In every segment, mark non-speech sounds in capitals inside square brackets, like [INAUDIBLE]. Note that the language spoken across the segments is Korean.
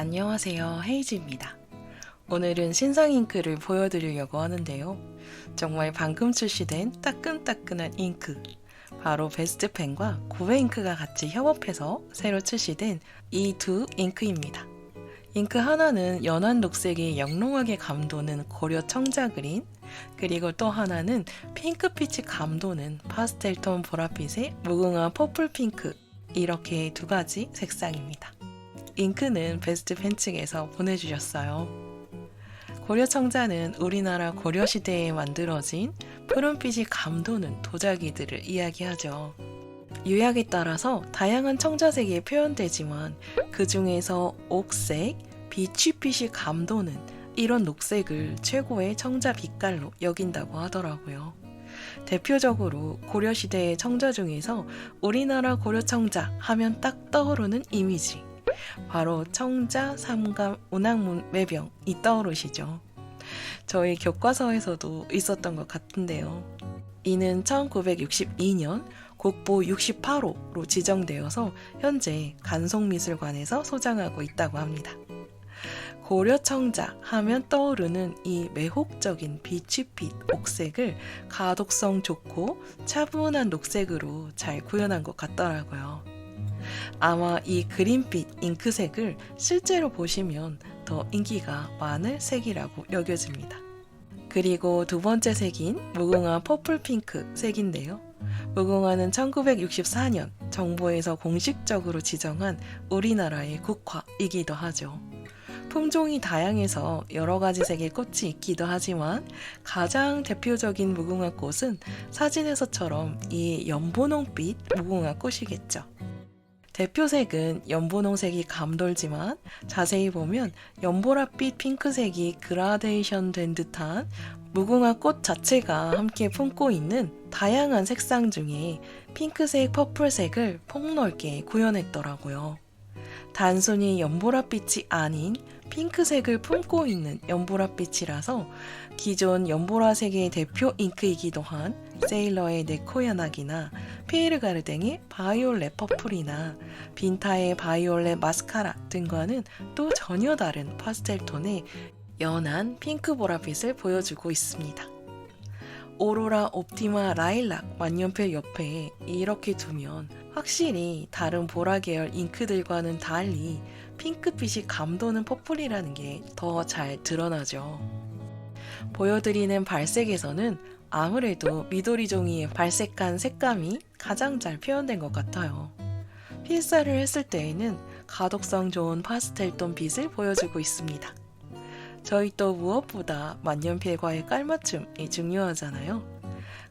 안녕하세요. 헤이즈입니다. 오늘은 신상 잉크를 보여드리려고 하는데요. 정말 방금 출시된 따끈따끈한 잉크. 바로 베스트펜과 구베잉크가 같이 협업해서 새로 출시된 이 두 잉크입니다. 잉크 하나는 연한 녹색이 영롱하게 감도는 고려 청자 그린, 그리고 또 하나는 핑크빛이 감도는 파스텔톤 보랏빛의 무궁화 퍼플 핑크, 이렇게 두 가지 색상입니다. 잉크는 베스트 팬 측에서 보내주셨어요. 고려 청자는 우리나라 고려 시대에 만들어진 푸른빛이 감도는 도자기들을 이야기하죠. 유약에 따라서 다양한 청자색이 표현되지만 그 중에서 옥색, 비취빛이 감도는 이런 녹색을 최고의 청자 빛깔로 여긴다고 하더라고요. 대표적으로 고려시대의 청자 중에서 우리나라 고려 청자 하면 딱 떠오르는 이미지. 바로 청자, 삼감, 운항문, 매병이 떠오르시죠. 저희 교과서에서도 있었던 것 같은데요. 이는 1962년 국보 68호로 지정되어서 현재 간송미술관에서 소장하고 있다고 합니다. 고려청자 하면 떠오르는 이 매혹적인 비취빛 옥색을 가독성 좋고 차분한 녹색으로 잘 구현한 것 같더라고요. 아마 이 그린빛 잉크색을 실제로 보시면 더 인기가 많을 색이라고 여겨집니다. 그리고 두 번째 색인 무궁화 퍼플 핑크 색인데요. 무궁화는 1964년 정부에서 공식적으로 지정한 우리나라의 국화이기도 하죠. 품종이 다양해서 여러 가지 색의 꽃이 있기도 하지만 가장 대표적인 무궁화 꽃은 사진에서처럼 이 연분홍빛 무궁화 꽃이겠죠. 대표색은 연분홍색이 감돌지만 자세히 보면 연보라빛 핑크색이 그라데이션 된 듯한 무궁화 꽃 자체가 함께 품고 있는 다양한 색상 중에 핑크색, 퍼플색을 폭넓게 구현했더라고요. 단순히 연보라빛이 아닌 핑크색을 품고 있는 연보라빛이라서 기존 연보라색의 대표 잉크이기도 한 세일러의 네코야나기나 피에르가르댕의 바이올렛 퍼플이나 빈타의 바이올렛 마스카라 등과는 또 전혀 다른 파스텔 톤의 연한 핑크 보라빛을 보여주고 있습니다. 오로라 옵티마 라일락 만년필 옆에 이렇게 두면 확실히 다른 보라 계열 잉크들과는 달리 핑크빛이 감도는 퍼플이라는 게 더 잘 드러나죠. 보여드리는 발색에서는 아무래도 미도리 종이의 발색한 색감이 가장 잘 표현된 것 같아요. 필사를 했을 때에는 가독성 좋은 파스텔톤 빛을 보여주고 있습니다. 저희 또 무엇보다 만년필과의 깔맞춤이 중요하잖아요.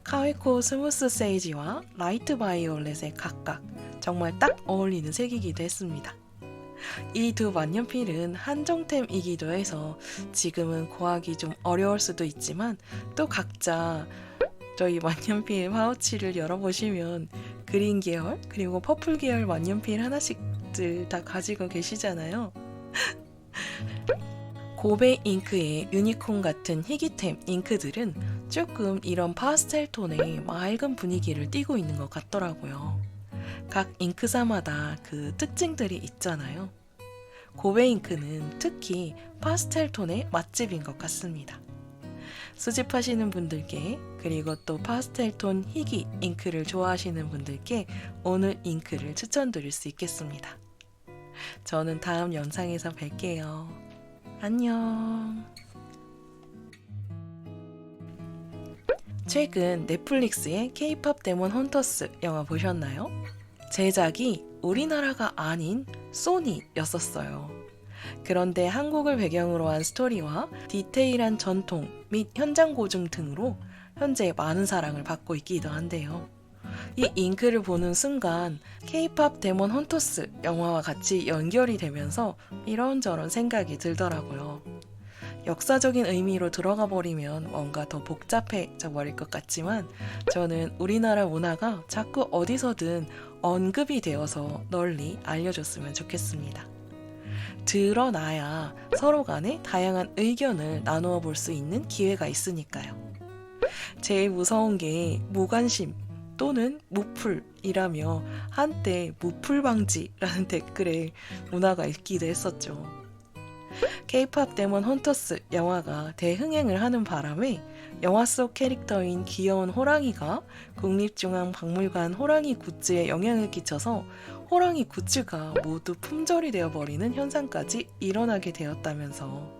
카웨코 스무스 세이지와 라이트 바이올렛의 각각 정말 딱 어울리는 색이기도 했습니다. 이 두 만년필은 한정템이기도 해서 지금은 구하기 좀 어려울 수도 있지만 또 각자 저희 만년필 파우치를 열어보시면 그린 계열 그리고 퍼플 계열 만년필 하나씩들 다 가지고 계시잖아요. 고베 잉크의 유니콘 같은 희귀템 잉크들은 조금 이런 파스텔 톤의 맑은 분위기를 띠고 있는 것 같더라고요. 각 잉크사마다 그 특징들이 있잖아요. 고베 잉크는 특히 파스텔 톤의 맛집인 것 같습니다. 수집하시는 분들께 그리고 또 파스텔 톤 희귀 잉크를 좋아하시는 분들께 오늘 잉크를 추천드릴 수 있겠습니다. 저는 다음 영상에서 뵐게요. 안녕. 최근 넷플릭스의 K-팝 데몬 헌터스 영화 보셨나요? 제작이 우리나라가 아닌 소니였었어요. 그런데 한국을 배경으로 한 스토리와 디테일한 전통 및 현장 고증 등으로 현재 많은 사랑을 받고 있기도 한데요. 이 잉크를 보는 순간 K-팝 데몬 헌터스 영화와 같이 연결이 되면서 이런저런 생각이 들더라고요. 역사적인 의미로 들어가 버리면 뭔가 더 복잡해져 버릴 것 같지만 저는 우리나라 문화가 자꾸 어디서든 언급이 되어서 널리 알려줬으면 좋겠습니다. 드러나야 서로 간에 다양한 의견을 나누어 볼 수 있는 기회가 있으니까요. 제일 무서운 게 무관심 또는 무풀이라며 한때 무풀방지라는 [LAUGHS] 댓글에 문화가 있기도 했었죠. K-팝 데몬 헌터스 영화가 대흥행을 하는 바람에 영화 속 캐릭터인 귀여운 호랑이가 국립중앙박물관 호랑이 굿즈에 영향을 끼쳐서 호랑이 굿즈가 모두 품절이 되어버리는 현상까지 일어나게 되었다면서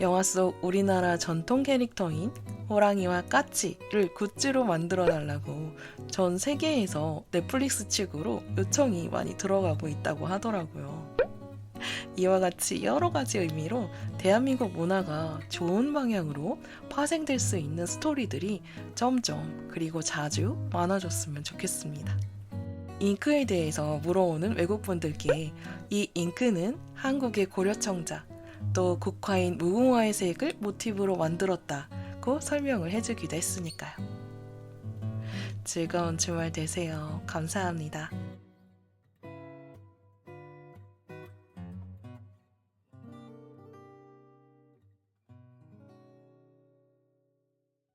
영화 속 우리나라 전통 캐릭터인 호랑이와 까치를 굿즈로 만들어 달라고 전 세계에서 넷플릭스 측으로 요청이 많이 들어가고 있다고 하더라고요. 이와 같이 여러 가지 의미로 대한민국 문화가 좋은 방향으로 파생될 수 있는 스토리들이 점점 그리고 자주 많아졌으면 좋겠습니다. 잉크에 대해서 물어오는 외국분들께 이 잉크는 한국의 고려청자 또 국화인 무궁화의 색을 모티브로 만들었다고 설명을 해주기도 했으니까요. 즐거운 주말 되세요. 감사합니다.